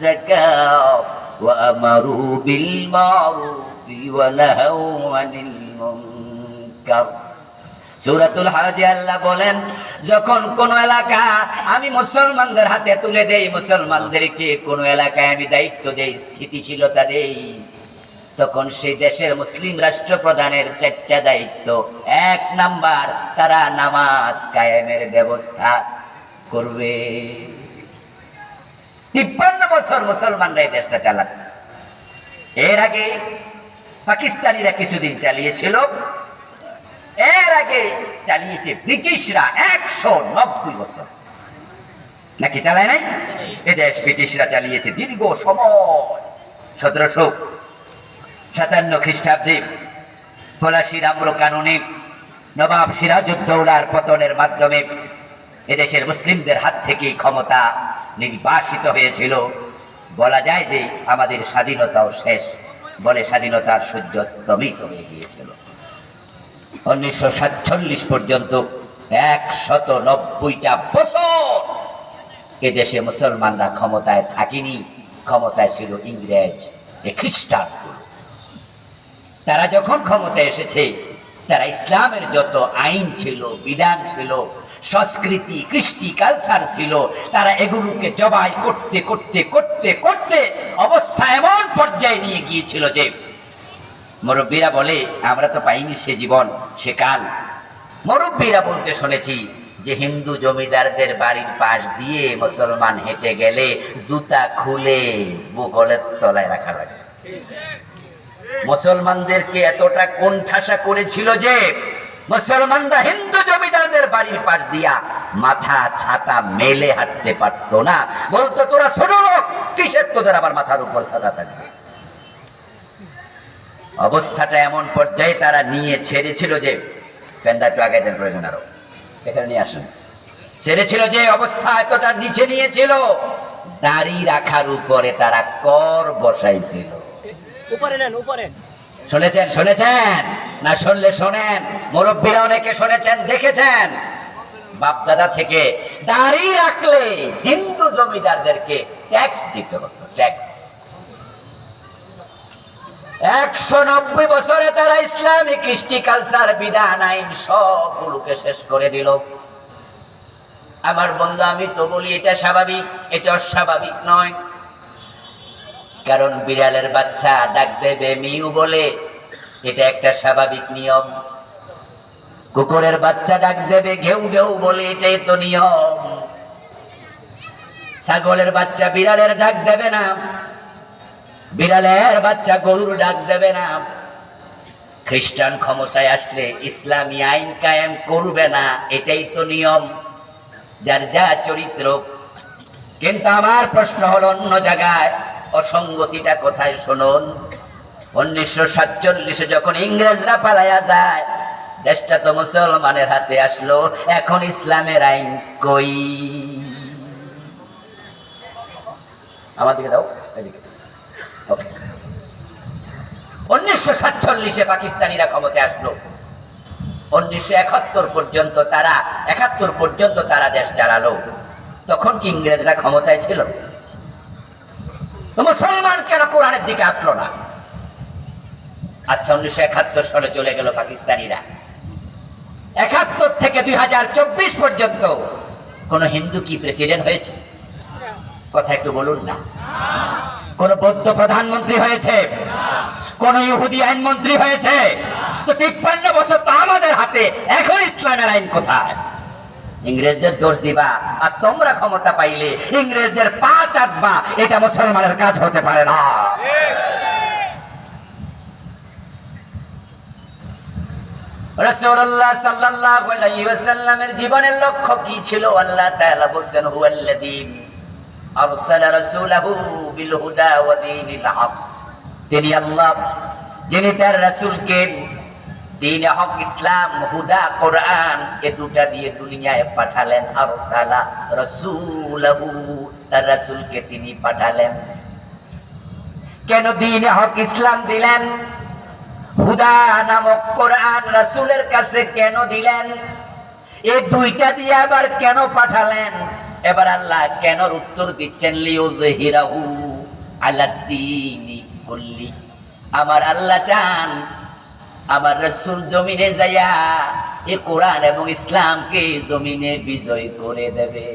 الزكاة وأمروا بالمعروف ونهوا عن المنكر সুরাতুল হাজে আল্লাহ বলেন যখন কোন এলাকা আমি মুসলমানদের হাতে তুলে দেই মুসলমানদেরকে কোন এলাকায় আমি দায়িত্ব দেই স্থিতিশীলতা দেই তখন সেই দেশের মুসলিম রাষ্ট্রপ্রধানের চারটা দায়িত্ব এক নাম্বার তারা নামাজ কায়েমের ব্যবস্থা করবে তিপ্পান্ন বছর মুসলমানরা এই দেশটা চালাচ্ছে। এর আগে পাকিস্তানিরা কিছুদিন চালিয়েছিল। এর আগে চালিয়েছে ব্রিটিশরা একশো নব্বই বছর। নাকি চালায় নাই? এদেশ ব্রিটিশরা চালিয়েছে দীর্ঘ সময়। সতেরোশো সাতান্ন খ্রিস্টাব্দে ফরাসি রাম্র কানুনে নবাব সিরাজউদ্দৌলার পতনের মাধ্যমে এদেশের মুসলিমদের হাত থেকে ক্ষমতা নির্বাসিত হয়েছিল। বলা যায় যে আমাদের স্বাধীনতাও শেষ। বলে স্বাধীনতার সূর্য স্তমিত হয়ে গিয়েছিল। উনিশশো সাতচল্লিশ পর্যন্ত একশত নব্বইটা বছর এদেশে মুসলমানরা ক্ষমতায় থাকিনি। ক্ষমতায় ছিল ইংরেজ, এ খ্রিস্টান। তারা যখন ক্ষমতায় এসেছে তারা ইসলামের যত আইন ছিল, বিধান ছিল, সংস্কৃতি, কৃষ্টি কালচার ছিল, তারা এগুলোকে জবাই করতে করতে করতে করতে অবস্থা এমন পর্যায়ে নিয়ে গিয়েছিল যে মুরব্বীরা বলে, আমরা তো পাইনি সে জীবন, সে কাল। মুরব্বীরা বলতে শুনেছি যে হিন্দু জমিদারদের বাড়ির পাশ দিয়ে মুসলমান হেঁটে গেলে জুতা খুলে বুকলের তলায় রাখা লাগে। মুসলমানদেরকে এতটা কোণঠাসা করেছিল যে মুসলমানরা হিন্দু জমিদারদের বাড়ির পাশ দিয়া মাথা ছাতা মেলে হাঁটতে পারতো না। বলতো, তোরা ছোট লোক, কিসের তোদের আবার মাথার উপর ছাতা থাকবে? অবস্থাটা এমন পর্যায়ে তারা নিয়ে ছেড়েছিল যে, ফ্যানটা একটু আগে দেন প্রয়োজন আরও এখানে নিয়ে আসুন। ছেড়েছিল যে, অবস্থা এতটা নিচে নিয়েছিল, দাড়ি রাখার উপরে তারা কর বসাইছিল। উপরে নেন, উপরে। শুনেছেন শুনেছেন? না শুনলে শোনেন। মুরব্বীরা অনেকে শুনেছেন, দেখেছেন? বাপদাদা থেকে দাড়ি রাখলে হিন্দু জমিদারদেরকে ট্যাক্স দিতে হতো ট্যাক্স একশো নব্বই বছরে তারা ইসলামিক কৃষ্টি কালচার, বিধান, আইন সবগুলোকে শেষ করে দিল। আমার বন্ধু, আমি তো বলি এটা স্বাভাবিক, এটা অস্বাভাবিক নয়। কারণ বিড়ালের বাচ্চা ডাক দেবে মিউ বলে, এটা একটা স্বাভাবিক নিয়ম। কুকুরের বাচ্চা ডাক দেবে ঘেউ ঘেউ বলে, এটাই তো নিয়ম। ছাগলের বাচ্চা বিড়ালের ডাক দেবে না। বিড়ালের বাচ্চা গরুর ডাক দেবে না। খ্রিস্টান ক্ষমতায় আসলে ইসলামী আইন কায়েম করবে না, এটাই তো নিয়ম। যার যা চরিত্র। কিন্তু আমার প্রশ্ন হলো অন্য জায়গায় অসঙ্গতিটা কোথায় শুনুন? উনিশশো সাতচল্লিশে যখন ইংরেজরা পালাইয়া যায়, দেশটা তো মুসলমানের হাতে আসলো, এখন ইসলামের আইন কই? আমার দিকে দাও উনিশশো সাতচল্লিশে পাকিস্তানিরা ক্ষমতায় আসলো। উনিশশো একাত্তর পর্যন্ত তারা, একাত্তর পর্যন্ত তারা দেশ চালালো। তখন কি ইংরেজরা ক্ষমতায় ছিল? মুসলমান কেন কোরআনের দিকে আসলো না? আচ্ছা উনিশশো একাত্তর সালে চলে গেল পাকিস্তানিরা। একাত্তর থেকে দুই হাজার চব্বিশ পর্যন্ত কোন হিন্দু কি প্রেসিডেন্ট হয়েছে? কথা একটু বলুন না। কোন বৌদ্ধ প্রধানমন্ত্রী হয়েছে? কোন ইহুদি আইনমন্ত্রী হয়েছে? তো তিপ্পান্ন বছর তো আমাদের হাতে, এখন ইসলামের আইন কোথায়? ইংরেজদের দোষ দিবা, আর তোমরা ক্ষমতা পাইলে ইংরেজদের পা চাটবা এটা মুসলমানের কাজ হতে পারে না। জীবনের লক্ষ্য কি ছিল? আল্লাহ তিনি আল্লাহ, যিনি তার রাসূলকে দিন হক ইসলাম, হুদা, কোরআন, এ দুটা দিয়ে দুনিয়ায় পাঠালেন আরসালা রাসূলাহু, তার রাসূলকে তিনি পাঠালেন। কেন দিন হক ইসলাম দিলেন? হুদা নামক কোরআন রাসূলের কাছে কেন দিলেন? এই দুইটা দিয়ে আবার কেন পাঠালেন? এবার আল্লাহ কেন উত্তর দিচ্ছেন লিউজহিরাহু আলাদ্দিনি করলি আমার আল্লাহ চান আমার রসুল জমিনে যাইয়া এ কোরআন এবং ইসলামকে জমিনে বিজয় করে দেবে।